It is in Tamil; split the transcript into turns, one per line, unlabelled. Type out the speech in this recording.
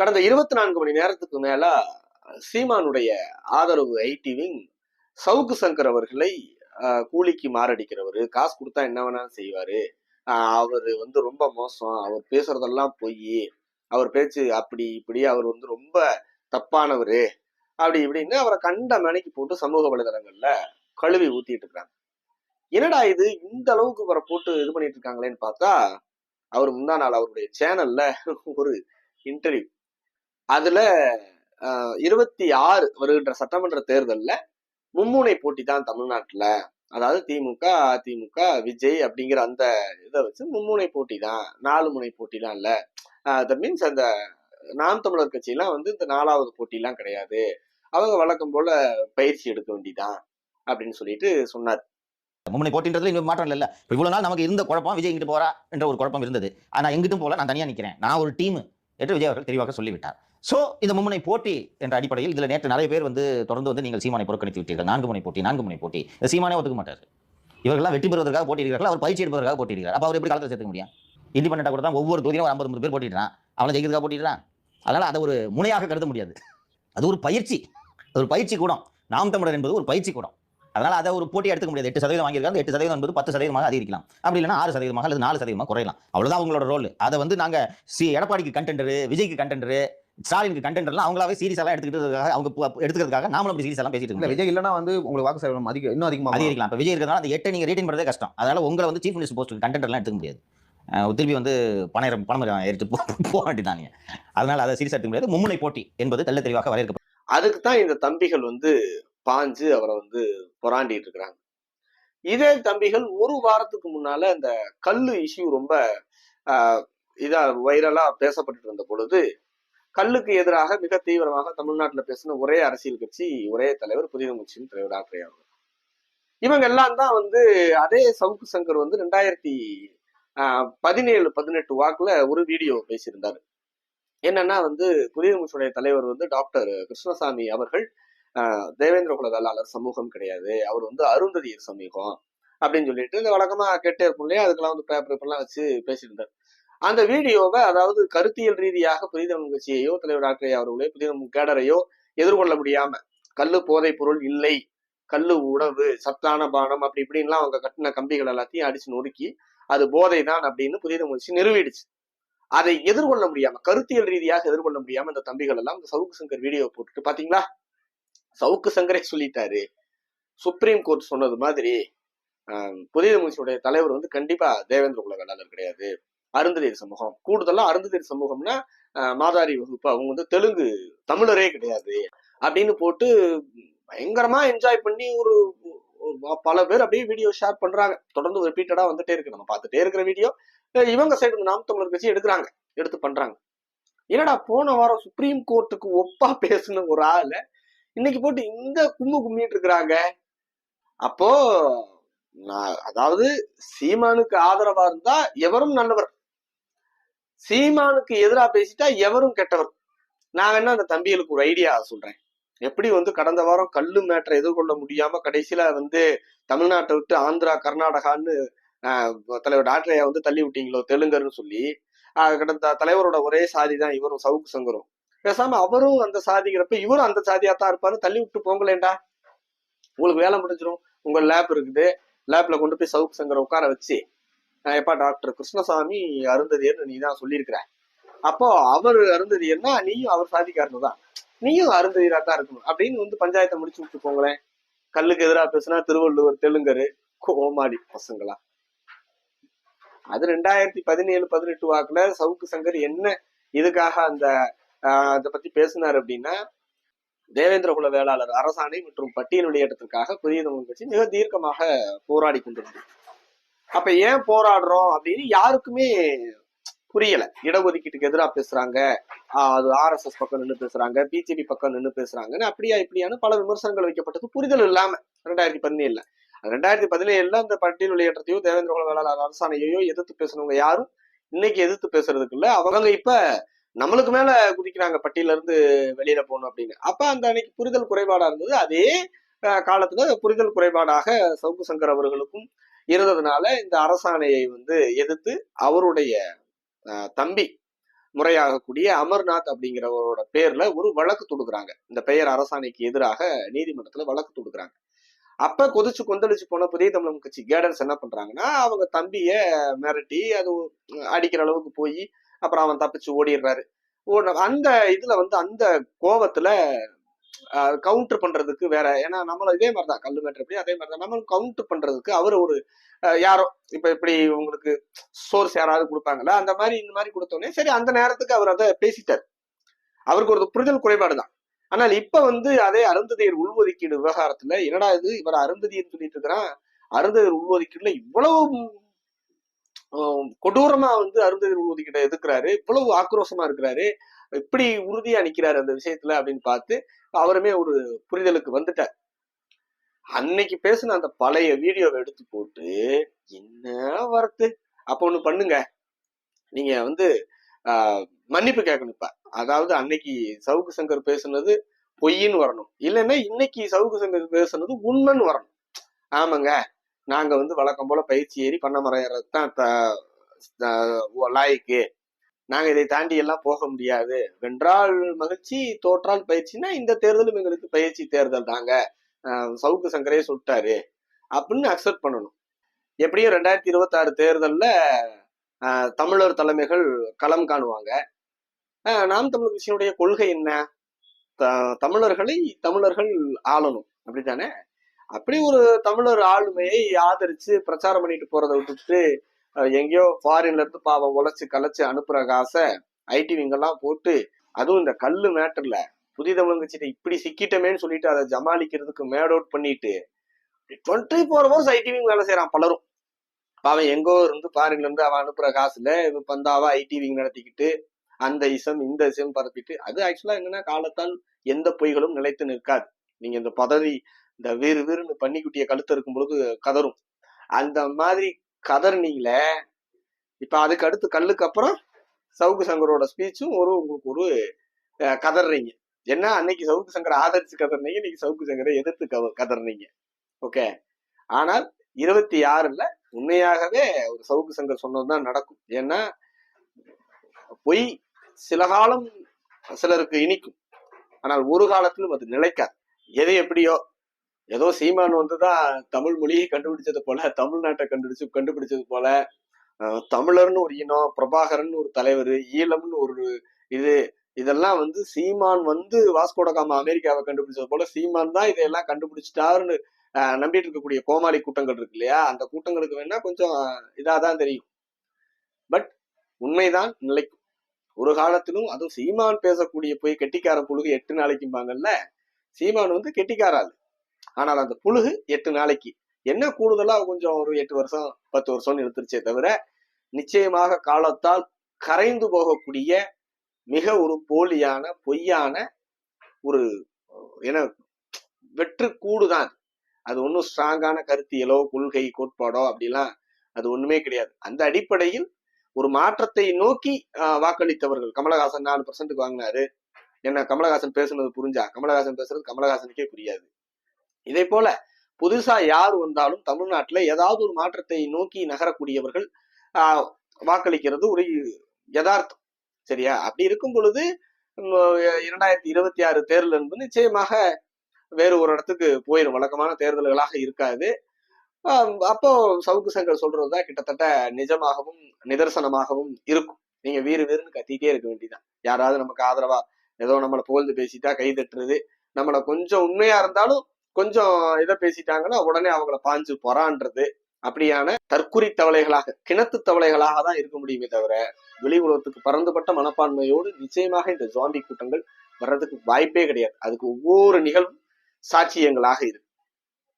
கடந்த இருபத்தி நான்கு மணி நேரத்துக்கு மேல சீமானுடைய ஆதரவு ஐடி விங் சவுக்கு சங்கர் அவர்களை கூலிக்கு மாரடிக்கிறவர் காசு கொடுத்தா என்ன வேணாலும் செய்வாரு. அவர் வந்து ரொம்ப மோசம். அவர் பேசுறதெல்லாம் பொய். அவர் பேச்சு அப்படி இப்படி அவர் வந்து ரொம்ப தப்பானவர். அப்படி இப்படின்னு அவரை கண்ட மணிக்கு போட்டு சமூக வலைதளங்கள்ல கழுவி ஊத்திட்டு இருக்காங்க. என்னடா இது? இந்த அளவுக்கு இவரை போட்டு இது பண்ணிட்டு இருக்காங்களேன்னு பார்த்தா அவர் முந்தா நாள் அவருடைய சேனல்ல ஒரு இன்டர்வியூ அதுல இருபத்தி ஆறு வருகின்ற சட்டமன்ற தேர்தலில் மும்முனை போட்டி தான் தமிழ்நாட்டில். அதாவது திமுக அதிமுக விஜய் அப்படிங்கிற அந்த இதை வச்சு மும்முனை போட்டி தான். நாலு முனை போட்டிலாம் இல்லை. தட் மீன்ஸ் அந்த நாம் தமிழர் கட்சியெல்லாம் வந்து இந்த நாலாவது போட்டிலாம் கிடையாது. அவங்க வழக்கம் போல பயிற்சி எடுக்க வேண்டிதான் அப்படின்னு சொல்லிட்டு சொன்னார்.
மும்முனை போட்டின்றதுல இன்னும் மாற்றம் இல்லை இப்போ இவ்வளோ நாள் நமக்கு இருந்த குழப்பம் விஜய் இங்கிட்டு போறா என்ற ஒரு குழப்பம் இருந்தது. ஆனால் எங்கிட்டும் போல நான் தனியாக நிற்கிறேன் நான் ஒரு டீம் என்று விஜய் அவர்கள் தெளிவாக சொல்லிவிட்டார். ஸோ இந்த மும்முனை போட்டி என்ற அடிப்படையில் இதில் நேற்று நிறைய பேர் வந்து தொடர்ந்து வந்து நீங்கள் சீமானை புறக்கணித்து விட்டீர்கள். நான்கு முனை போட்டி நான்கு முனை போட்டி. இந்த சீமானே ஒத்துக்க மாட்டார். இவர்கள்லாம் வெற்றி பெறுவதற்காக போட்டியிருக்கார்கள் அவர் பயிற்சி எடுப்பதற்காக போட்டியிருக்கார் அப்போ அவர் எப்படி காலத்தில் சேர்த்துக்க முடியும்? இண்டிபெண்டா கூட தான் ஒவ்வொரு தொகுதியும் ஒரு ஐம்பது பேர் போட்டிடுறான் அவனை ஜெயிக்கிறதுக்காக போட்டிடுறான் அதனால் அதை ஒரு முனையாக கருத முடியாது. அது ஒரு பயிற்சி. அது ஒரு பயிற்சி கூடம். நாம் தமிழர் என்பது ஒரு பயிற்சி கூடம். அதனால் அதை ஒரு போட்டி எடுத்துக்க முடியாது. எட்டு சதவீதம் வாங்கியிருக்காங்க. எட்டு சதவீதம் என்பது பத்து சதவீதமாக அதிகரிக்கலாம். அப்படி இல்லைனா ஆறு சதவீதமாக அல்லது நாலு சதவீதமாக குறையலாம். அவ்வளோதான் அவங்களோட ரோல் அதை வந்து நாங்கள் சி. எடப்பாடிக்கு கண்டென்டரு விஜய்க்கு கண்டென்டரு ஸ்டாலினுக்கு கண்டென்டர்லாம் அவங்களாவே சீரியஸ் எல்லாம் எடுத்துக்கிட்டதுக்காக அவங்க எடுத்துக்கிறதுக்காக நாமளும் அப்படி சீரியஸ் எல்லாம் பேசிட்டு
இல்ல
இருக்கோம்
விஜய் இல்லைன்னா வந்து உங்களுக்கு வாக்கு சதவீதம் அதிகம் இன்னும் அதிகமாக
அதிகரிக்கலாம். இப்போ விஜய் இருக்கிறதுனால அந்த எட்டை நீங்க ரேட்டிங் பண்ணுறதே கஷ்டம். அதனால உங்களை வந்து சீஃப் மினிஸ்டர் போஸ்ட் கண்டென்டர்லாம் எடுத்துக்க முடியாது. திருப்பி வந்து பணம் பணம் ஏறிட்டு போ- போக வேண்டியதானே அதனால அதை சீரியஸ் எடுத்துக்க முடியாது. மும்முனை போட்டி என்பது தெள்ள தெளிவாக வரையறுக்கப்படும்
அதுக்கு தான் இந்த தம்பிகள் வந்து பாஞ்சு அவரை வந்து புறாண்டிட்டு இருக்கிறாங்க. இதே தம்பிகள் ஒரு வாரத்துக்கு முன்னால இந்த கல்லு இஷ்யூ ரொம்ப ஆஹ், இதா வைரலா பேசப்பட்டு இருந்த பொழுது கல்லுக்கு எதிராக மிக தீவிரமாக தமிழ்நாட்டில் பேசின ஒரே அரசியல் கட்சி ஒரே தலைவர் புதிய கட்சியின் தலைவர் டாக்டர் அவர்கள். இவங்க எல்லாம் தான் வந்து அதே சவுக்கு சங்கர் வந்து ரெண்டாயிரத்தி பதினேழு பதினெட்டு வாக்குல ஒரு வீடியோ பேசியிருந்தாரு. என்னன்னா வந்து புதிய கட்சியுடைய தலைவர் வந்து டாக்டர் கிருஷ்ணசாமி அவர்கள் தேவேந்திர குல வேளாளர் சமூகம் கிடையாது அவர் வந்து அருந்ததியர் சமூகம் அப்படின்னு சொல்லிட்டு இந்த வழக்கமா கேட்டே இருக்கும் இல்லையா? அதுக்கெல்லாம் வந்து பேப்பர் பேப்பர்லாம் வச்சு பேசியிருந்தார். அந்த வீடியோவை அதாவது கருத்தியல் ரீதியாக புதிய தமிழ் கட்சியையோ தலைவர் டாக்டர் அவர்களோ புதிதம் கேடரையோ எதிர்கொள்ள முடியாம கல்லு போதை பொருள் இல்லை கல்லு உணவு சத்தான பானம் அப்படி இப்படின்லாம் அவங்க கட்டின கம்பிகள் எல்லாத்தையும் அடிச்சு நொறுக்கி அது போதை தான் அப்படின்னு புதித முயற்சி நிறுவிடுச்சு அதை எதிர்கொள்ள முடியாம கருத்தியல் ரீதியாக எதிர்கொள்ள முடியாம இந்த தம்பிகள் எல்லாம் இந்த சவுக்கு சங்கர் வீடியோ போட்டுட்டு பாத்தீங்களா? சவுக்கு சங்கரே சொல்லிட்டாரு. சுப்ரீம் கோர்ட் சொன்னது மாதிரி புதிய முயற்சியுடைய தலைவர் வந்து கண்டிப்பா தேவேந்திர குல வேளாளர் கிடையாது. அருந்ததியர் சமூகம். கூடுதலா அருந்ததியர் சமூகம்னா மாதாரி வகுப்பு. அவங்க வந்து தெலுங்கு தமிழரே கிடையாது அப்படின்னு போட்டு பயங்கரமா என்ஜாய் பண்ணி ஒரு பல பேர் அப்படியே வீடியோ ஷேர் பண்றாங்க. தொடர்ந்து ரிப்பீட்டடா வந்துட்டே இருக்கு. நம்ம பார்த்துட்டே இருக்கிற வீடியோ இவங்க சைடு நாம் தமிழர் கட்சி எடுக்கிறாங்க. எடுத்து பண்றாங்க. என்னடா போன வாரம் சுப்ரீம் கோர்ட்டுக்கு ஒப்பா பேசின ஒரு ஆள இன்னைக்கு போட்டு இந்த கும்மு கும்மிட்டு இருக்கிறாங்க. அப்போ நான் அதாவது சீமானுக்கு ஆதரவா இருந்தா எவரும் நல்லவர். சீமானுக்கு எதிரா பேசிட்டா எவரும் கெட்டவர். நான் வேணா அந்த தம்பிகளுக்கு ஒரு ஐடியா சொல்றேன். எப்படி வந்து கடந்த வாரம் கல்லு மேட்டரை எதிர்கொள்ள முடியாம கடைசியில வந்து தமிழ்நாட்டை விட்டு ஆந்திரா கர்நாடகான்னு தலைவர் டாக்டரையா வந்து தள்ளி விட்டீங்களோ தெலுங்கர்னு சொல்லி கடந்த தலைவரோட ஒரே சாதி தான் இவரும் சவுக்கு சங்கரும். பேசாம அவரும் அந்த சாதிங்கிறப்ப இவரும் அந்த சாதியா தான் இருப்பாரு. தள்ளி விட்டு போங்களேண்டா உங்களுக்கு வேலை முடிஞ்சிடும் உங்க லேப் இருக்குது. லேப்ல கொண்டு போய் சவுக்கு சங்கரை உட்கார வச்சு எப்பா டாக்டர் கிருஷ்ணசாமி அருந்ததியர்னு நீ தான் சொல்லியிருக்கிற. அப்போ அவர் அருந்ததியர்னா நீயும் அவர் சாதிக்காரனு தான் நீயும் அருந்ததியராக தான் இருக்கணும். அப்படின்னு வந்து பஞ்சாயத்தை முடிச்சு விட்டு போங்களேன் கல்லுக்கு எதிராக பேசுனா திருவள்ளுவர் தெலுங்கரு கோமாடி பசங்களா? அது ரெண்டாயிரத்தி பதினேழு பதினெட்டு வாக்குல சவுக்கு சங்கர் என்ன இதுக்காக அந்த ஆஹ் அதை பத்தி பேசினார் அப்படின்னா தேவேந்திர குல வேளாளர் அரசாணை மற்றும் பட்டியல் வெளியேற்றத்திற்காக புதிய தமிழ் கட்சி மிக தீர்க்கமாக போராடி கொண்டிருந்தது. அப்ப ஏன் போராடுறோம் அப்படின்னு யாருக்குமே புரியல. இடஒதுக்கீட்டுக்கு எதிராக பேசுறாங்க. ஆஹ் அது ஆர்எஸ்எஸ் பக்கம் நின்று பேசுறாங்க பிஜேபி பக்கம் நின்று பேசுறாங்கன்னு அப்படியா இப்படியான்னு பல விமர்சனங்கள் வைக்கப்பட்டது. புரிதல் இல்லாம ரெண்டாயிரத்தி பதினேழுல. ரெண்டாயிரத்தி பதினேழுல அந்த பட்டியல் வெளியேற்றத்தையோ தேவேந்திர குல வேளாளர் எதிர்த்து பேசுனவங்க யாரும் இன்னைக்கு எதிர்த்து பேசுறதுக்கு இல்ல. அவங்க இப்ப நம்மளுக்கு மேல குதிக்கிறாங்க பட்டியல இருந்து வெளியில போகணும் அப்படின்னு. அப்ப அந்த அன்னைக்கு புரிதல் குறைபாடா இருந்தது. அதே காலத்துல புரிதல் குறைபாடாக சவுக்கு சங்கர் அவர்களுக்கும் இருந்ததுனால இந்த அரசாணையை வந்து எதிர்த்து அவருடைய தம்பி முறையாகக்கூடிய அமர்நாத் அப்படிங்கிறவரோட பேர்ல ஒரு வழக்கு தொடுக்குறாங்க. இந்த பெயர் அரசாணைக்கு எதிராக நீதிமன்றத்துல வழக்கு தொடுக்குறாங்க. அப்ப கொதிச்சு கொந்தளிச்சு போன புதிய தமிழம் கட்சி கேடன்ஸ் என்ன பண்றாங்கன்னா அவங்க தம்பிய மிரட்டி அது அடிக்கிற அளவுக்கு போய் அப்புறம் அவன் தப்பிச்சு ஓடிடுறாரு. ஓட- அந்த இதுல வந்து அந்த கோவத்துல கவுண்டர் பண்றதுக்கு வேற ஏன்னா நம்மள இதே மாதிரிதான் கல்லு மேட்டர் எப்படி அதே மாதிரிதான். நம்ம கவுண்டர் பண்றதுக்கு அவர் ஒரு யாரோ இப்ப இப்படி உங்களுக்கு சோர்ஸ் யாராவது கொடுப்பாங்களா அந்த மாதிரி இந்த மாதிரி கொடுத்தோடனே சரி அந்த நேரத்துக்கு அவர் அதை பேசிட்டார். அவருக்கு ஒரு புரிதல் குறைபாடு தான். ஆனால் இப்ப வந்து அதே அருந்ததியர் உள்ஒதுக்கீடு விவகாரத்துல என்னடா இது இவர் அருந்ததியர் சொல்லிட்டு இருக்கிறான் அருந்ததியர் உள்ஒதுக்கீடுல இவ்வளவு கொடூரமா வந்து அருந்ததியர் உள்ஒதுக்கீட்டை எதிர்க்கிறாரு இவ்வளவு ஆக்ரோஷமா இருக்கிறாரு இப்படி உறுதியா நிக்கிறாரு அந்த விஷயத்துல அப்படின்னு பார்த்து அவருமே ஒரு புரிதலுக்கு வந்துட்டார். அன்னைக்கு பேசின அந்த பழைய வீடியோவை எடுத்து போட்டு என்ன வரத்து? அப்ப ஒண்ணு பண்ணுங்க. நீங்க வந்து மன்னிப்பு கேட்கணும் இப்ப. அதாவது அன்னைக்கு சவுக்கு சங்கர் பேசுனது பொய்ன்னு வரணும். இல்லைன்னா இன்னைக்கு சவுக்கு சங்கர் பேசுனது உண்மைன்னு வரணும். ஆமாங்க. நாங்க வந்து வழக்கம் போல பயிற்சி ஏறி பண்ண மறையறது தான் லாய்க்கு. நாங்க இதை தாண்டி எல்லாம் போக முடியாது. வென்றால் மகிழ்ச்சி தோற்றால் பயிற்சினா இந்த தேர்தலும் எங்களுக்கு பயிற்சி தேர்தல் தாங்க. சவுக்கு சங்கரே சொல்லிட்டாரு. அப்படின்னு அக்செப்ட் பண்ணணும். எப்படியும் ரெண்டாயிரத்தி இருபத்தி ஆறு தேர்தல்ல ஆஹ் தமிழர் தலைமைகள் களம் காணுவாங்க. ஆஹ் நாம் தமிழர் கட்சியினுடைய கொள்கை என்ன? த- தமிழர்களை தமிழர்கள் ஆளணும். அப்படித்தானே? அப்படி ஒரு தமிழர் ஆளுமையை ஆதரிச்சு பிரச்சாரம் பண்ணிட்டு போறதை விட்டுட்டு எங்கேயோ ஃபாரின்ல இருந்து பாவம் உழைச்சி கலைச்சி அனுப்புற காசை ஐடி விங்கெல்லாம் போட்டு அதுவும் இந்த கல்லு மேட்டர்ல புதிய தமிழ் இப்படி சிக்கிட்டமேன்னு சொல்லிட்டு அதை ஜமாளிக்கிறதுக்கு மேட் அவுட் பண்ணிட்டு twenty four hours IT wing வேலை செய்யறான் பலரும். அவன் எங்கோ இருந்து ஃபாரின்ல இருந்து அவன் அனுப்புற காசுல இவன் பந்தாவா ஐடி விங் நடத்திக்கிட்டு அந்த இசம் இந்த இசம் பரப்பிட்டு அது ஆக்சுவலா என்னன்னா காலத்தால் எந்த பொய்களும் நிலைத்து நிற்காது. நீங்க இந்த பதவி இந்த வீறு வீறுன்னு பண்ணிக்குட்டிய கழுத்து இருக்கும் பொழுது கதரும். அந்த மாதிரி கதர்னீங்களே. இப்ப அதுக்கு அடுத்து கல்லுக்கு அப்புறம் சவுக்கு சங்கரோட ஸ்பீச்சும் ஒரு உங்களுக்கு ஒரு கதறீங்க என்ன? அன்னைக்கு சவுக்கு சங்கரை ஆதரிச்சு கதறினீங்க இன்னைக்கு சவுக்கு சங்கரை எதிர்த்து கவ- கதறினீங்க ஓகே? ஆனால் இருபத்தி ஆறுல உண்மையாகவே ஒரு சவுக்கு சங்கர் சொன்னதுதான் நடக்கும். ஏன்னா பொய் சில காலம் சிலருக்கு இனிக்கும். ஆனால் ஒரு காலத்திலும் அது நிலைக்காது. எது எப்படியோ ஏதோ சீமான் வந்துதான் தமிழ் மொழியை கண்டுபிடிச்சது போல தமிழ்நாட்டை கண்டுபிடிச்சு கண்டுபிடிச்சது போல தமிழர்னு ஒரு இனம் பிரபாகரன் ஒரு தலைவர் ஈழம்னு ஒரு இது இதெல்லாம் வந்து சீமான் வந்து வாஸ்கோடகாமா அமெரிக்காவை கண்டுபிடிச்சது போல சீமான் தான் இதையெல்லாம் கண்டுபிடிச்சிட்டாருன்னு அஹ், நம்பிட்டு இருக்கக்கூடிய கோமாளி கூட்டங்கள் இருக்கு இல்லையா? அந்த கூட்டங்களுக்கு வேணா கொஞ்சம் இதாதான் தெரியும். பட் உண்மைதான் நிலைக்கும். ஒரு காலத்திலும் அதுவும் சீமான் பேசக்கூடிய போய் கெட்டிக்கார புழுகு எட்டு நாளைக்கும்பாங்கல்ல சீமான் வந்து கெட்டிக்காராது ஆனால் அந்த புழுகு எட்டு நாளைக்கு. என்ன கூடுதலா கொஞ்சம் ஒரு எட்டு வருஷம் பத்து வருஷம்னு இழுத்துருச்சே தவிர நிச்சயமாக காலத்தால் கரைந்து போகக்கூடிய மிக ஒரு போலியான பொய்யான ஒரு என்ன வெற்று கூடுதான் அது. ஒன்றும் ஸ்ட்ராங்கான கருத்தியலோ கொள்கை கோட்பாடோ அப்படிலாம் அது ஒண்ணுமே கிடையாது. அந்த அடிப்படையில் ஒரு மாற்றத்தை நோக்கி வாக்களித்தவர்கள். கமலஹாசன் நாலு பர்சன்ட்டுக்கு வாங்கினாரு. என்ன கமலஹாசன் பேசுனது புரிஞ்சா? கமலஹாசன் பேசுறது கமலஹாசனுக்கே புரியாது. இதே போல புதுசா யார் வந்தாலும் தமிழ்நாட்டுல ஏதாவது ஒரு மாற்றத்தை நோக்கி நகரக்கூடியவர்கள் வாக்களிக்கிறது ஒரு யதார்த்தம். சரியா? அப்படி இருக்கும் பொழுது இரண்டாயிரத்தி இருபத்தி ஆறு தேர்தல் என்பது நிச்சயமாக வேறு ஒரு இடத்துக்கு போயிடும் வழக்கமான தேர்தல்களாக இருக்காது. அப்போ சவுக்கு சங்கர் சொல்றதுதான் கிட்டத்தட்ட நிஜமாகவும் நிதர்சனமாகவும் இருக்கும். நீங்க வீறு வீறுன்னு கத்திட்டே இருக்க வேண்டியதான் யாராவது நமக்கு ஆதரவா ஏதோ நம்மளை புகழ்ந்து பேசிட்டா கை தட்டுறது நம்மளை கொஞ்சம் உண்மையா இருந்தாலும் கொஞ்சம் இதை பேசிட்டாங்கன்னா உடனே அவங்கள பாஞ்சு பொறான்றது. அப்படியான தற்குறி தவளைகளாக கிணத்து தவளைகளாக தான் இருக்க முடியுமே தவிர வெளி உலகத்துக்கு பறந்துபட்ட மனப்பான்மையோடு நிச்சயமாக இந்த ஜாம்பி கூட்டங்கள் வர்றதுக்கு வாய்ப்பே கிடையாது. அதுக்கு ஒவ்வொரு நிகழ்வும் சாட்சியங்களாக இருக்கு.